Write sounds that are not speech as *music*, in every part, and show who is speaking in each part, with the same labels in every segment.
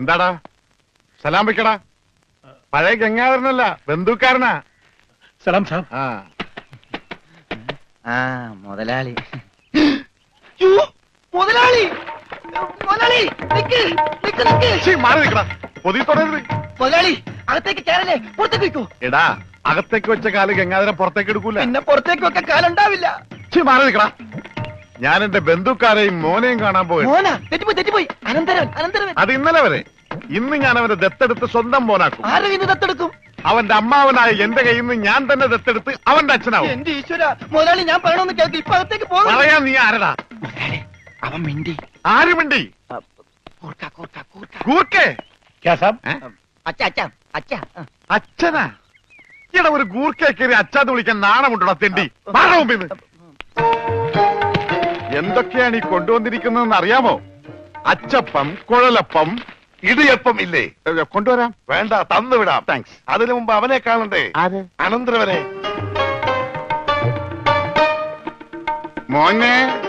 Speaker 1: എന്താടാ? സലാം വെക്കടാ. പഴയ ഗംഗാധരനല്ല ബന്ധുക്കാരനാ.
Speaker 2: സലാം സാബ്
Speaker 1: ആ.
Speaker 3: ആ മുതലാളി. മുതലാളി! മുതലാളി നിക്ക് നിക്ക് നിക്ക്.
Speaker 1: ഛീ, മാറി നിൽക്കടാ. പൊതി തുടരുത്.
Speaker 3: മുതലാളി അകത്തേക്ക് കയറല്ലേ പുറത്തേക്ക് വെക്കൂ.
Speaker 1: എടാ അകത്തേക്ക് വെച്ച കാൽ ഗംഗാധരൻ പുറത്തേക്ക് എടുക്കൂല.
Speaker 3: പിന്നെ പുറത്തേക്ക് വെക്കാൻ കാലുണ്ടാവില്ല.
Speaker 1: മാറി നിൽക്കടാ. ഞാൻ എന്റെ ബന്ധുക്കാരെയും മോനെയും കാണാൻ പോയി.
Speaker 3: മോന? തെറ്റിപ്പോയി തെറ്റിപ്പോയി. അനന്തരവൻ അനന്തരവൻ.
Speaker 1: അത് ഇന്നലെ വരെ ഇന്ന് ഞാൻ അവനെ ദത്തെടുത്ത് സ്വന്തം മോനാക്കും.
Speaker 3: ദത്തെടുക്കും?
Speaker 1: അവന്റെ അമ്മാവനായ എന്റെ കയ്യിൽ നിന്ന് ഞാൻ തന്നെ ദത്തെടുത്ത് അവന്റെ അച്ഛനാവും.
Speaker 3: എന്റെ ഈശ്വര മുതലാളി ഞാൻ പറയണമെന്ന് കേൾക്ക്. ഇപ്പൊ അകത്തേക്ക് പോകും.
Speaker 1: പറയാൻ നീ ആരടാ?
Speaker 3: അവൻ മിണ്ടി.
Speaker 1: ആര് മിണ്ടി?
Speaker 3: കൂർക്ക കൂർക്ക കൂർക്ക.
Speaker 1: കൂർക്കേ?
Speaker 2: ക്യാ സാബ്?
Speaker 1: ഏ?
Speaker 3: അച്ഛ അച്ഛ അച്ഛ
Speaker 1: അച്ഛനാ? ഇവിടെ ഒരു ഗൂർക്കെ കയറി അച്ഛാന്ന് വിളിക്കാൻ നാണമുണ്ടോ തെണ്ടി. മാറാ മുമ്പിന്ന്. എന്തൊക്കെയാണ് ഈ കൊണ്ടുവന്നിരിക്കുന്നതെന്ന് അറിയാമോ? അച്ചപ്പം കുഴലപ്പം
Speaker 4: ഇടിയപ്പം ഇല്ലേ?
Speaker 1: കൊണ്ടുവരാം.
Speaker 4: വേണ്ട തന്നു വിടാം.
Speaker 1: താങ്ക്സ്
Speaker 4: അതിനു മുമ്പ് അവനെ കാണണ്ടേ? അനന്തരവനെ.
Speaker 1: മോനെ.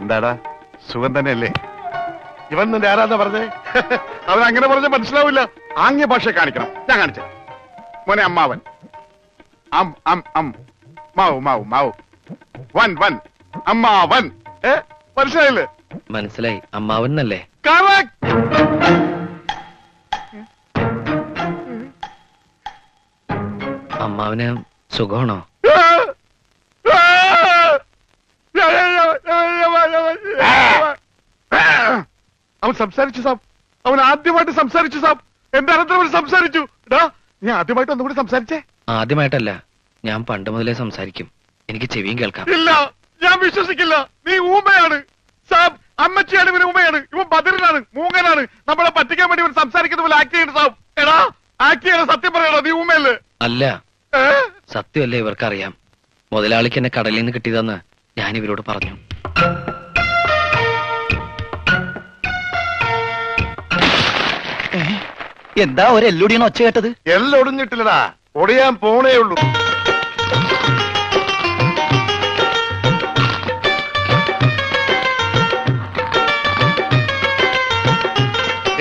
Speaker 1: എന്താടാ സുഖം തന്നെയല്ലേ?
Speaker 4: ഇവൻ നിന്റെ ആരാധന പറഞ്ഞേ? *laughs*
Speaker 1: അവൻ അങ്ങനെ പറഞ്ഞ മനസ്സിലാവില്ല. ആംഗ്യ ഭാഷ കാണിക്കണം. ഞാൻ കാണിച്ച. മോനെ അമ്മാവൻ. അം അം അം. മാവു മാവു മാവു. വൻ വൻ. അമ്മാവൻ ഏ മനസ്സിലായില്ലേ?
Speaker 5: മനസ്സിലായി. അമ്മാവനല്ലേ
Speaker 1: കറക്റ്റ്
Speaker 5: അമ്മാവന് സുഖമാണോ?
Speaker 1: അവൻ സംസാരിച്ചു സാബ്. അവൻ ആദ്യമായിട്ട് സംസാരിച്ചു സാബ്. എന്റെ അനന്തരം സംസാരിച്ചു? ഡാ നീ ആദ്യമായിട്ട് ഒന്നുകൂടി സംസാരിച്ചേ.
Speaker 5: ആദ്യമായിട്ടല്ല. ഞാൻ പണ്ട് മുതലേ സംസാരിക്കും. എനിക്ക് ചെവിയും കേൾക്കാം.
Speaker 1: ഇല്ല ഞാൻ വിശ്വസിക്കില്ല. നീ ഊമയാണ്. സാബ് അമ്മച്ചിയാണ് ഇവന് ഊമയാണ്. ഇവൻ ബദറിനാണ് മൂങ്ങനാണ്. നമ്മളെ പറ്റിക്കാൻ വേണ്ടി ഇവൻ സംസാരിക്കുന്ന പോലെ ആക്ട് ചെയ്യുന്നു സാബ്. എടാ ആക്ട് ചെയ്യണ സത്യം പറയണോ നീ ഊമയല്ലേ?
Speaker 5: അല്ല. സത്യമല്ലേ ഇവർക്കറിയാം. മുതലാളിക്ക് എന്നെ കടലിൽ നിന്ന് കിട്ടിയതെന്ന് ഞാൻ ഇവരോട് പറഞ്ഞു.
Speaker 3: എന്താ ഒരു എല്ലൊടിയാണ് ഒച്ച കേട്ടത്?
Speaker 4: എല്ലൊടിഞ്ഞിട്ടില്ലടാ. ഒടിയാൻ പോണേ ഉള്ളൂ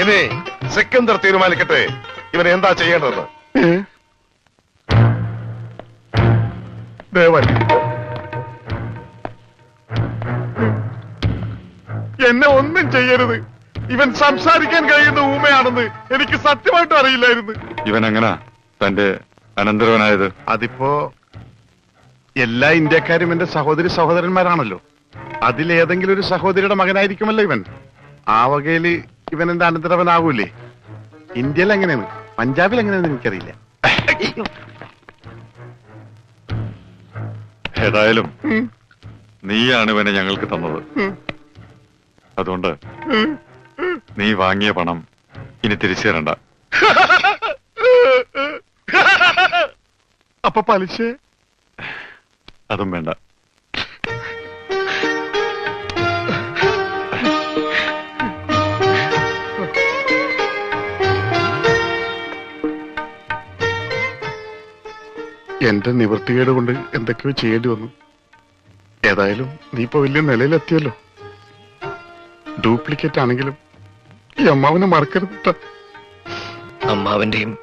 Speaker 4: ഇനി സിക്കന്ദർ തീരുമാനിക്കട്ടെ. ഇവൻ എന്താ ചെയ്യേണ്ടതെന്ന്.
Speaker 1: ദേവൻ എന്നെ ഒന്നും ചെയ്യരുത്. ഇവൻ സംസാരിക്കാൻ കഴിയുന്ന ഊമയാണെന്ന് എനിക്ക് സത്യമായിട്ട് അറിയില്ലായിരുന്നു.
Speaker 6: ഇവൻ എങ്ങനാ തന്റെ അനന്തരവനായത്?
Speaker 1: അതിപ്പോ എല്ലാ ഇന്ത്യക്കാരും എന്റെ സഹോദരി സഹോദരന്മാരാണല്ലോ. അതിലേതെങ്കിലും ഒരു സഹോദരിയുടെ മകനായിരിക്കുമല്ലോ ഇവൻ. ആ വകയിൽ ഇവൻ എന്റെ അനന്തരവനാവൂലേ ഇന്ത്യയിൽ എങ്ങനെയാണ്? പഞ്ചാബിൽ എങ്ങനെയാണ് എനിക്കറിയില്ല.
Speaker 6: ഏതായാലും നീയാണ് ഇവനെ ഞങ്ങൾക്ക് തന്നത്. അതുകൊണ്ട് നീ വാങ്ങിയ പണം ഇനി തിരിച്ചു തരണ്ട.
Speaker 1: അപ്പൊ പലിശ?
Speaker 6: അതും വേണ്ട.
Speaker 1: എന്റെ നിവൃത്തികേട് കൊണ്ട് എന്തൊക്കെയോ ചെയ്യേണ്ടി വന്നു. ഏതായാലും നീ ഇപ്പൊ വലിയ നിലയിലെത്തിയല്ലോ. ഡ്യൂപ്ലിക്കേറ്റ് ആണെങ്കിലും ഈ അമ്മാവനെ മറക്കരുത്.
Speaker 5: അമ്മാവന്റെയും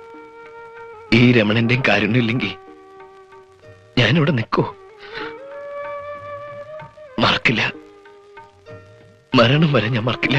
Speaker 5: ഈ രമണന്റെയും കാരുണ്യമില്ലെങ്കിൽ ഞാനിവിടെ നിൽക്കൂ. മറക്കില്ല. മരണം വരെ ഞാൻ മറക്കില്ല.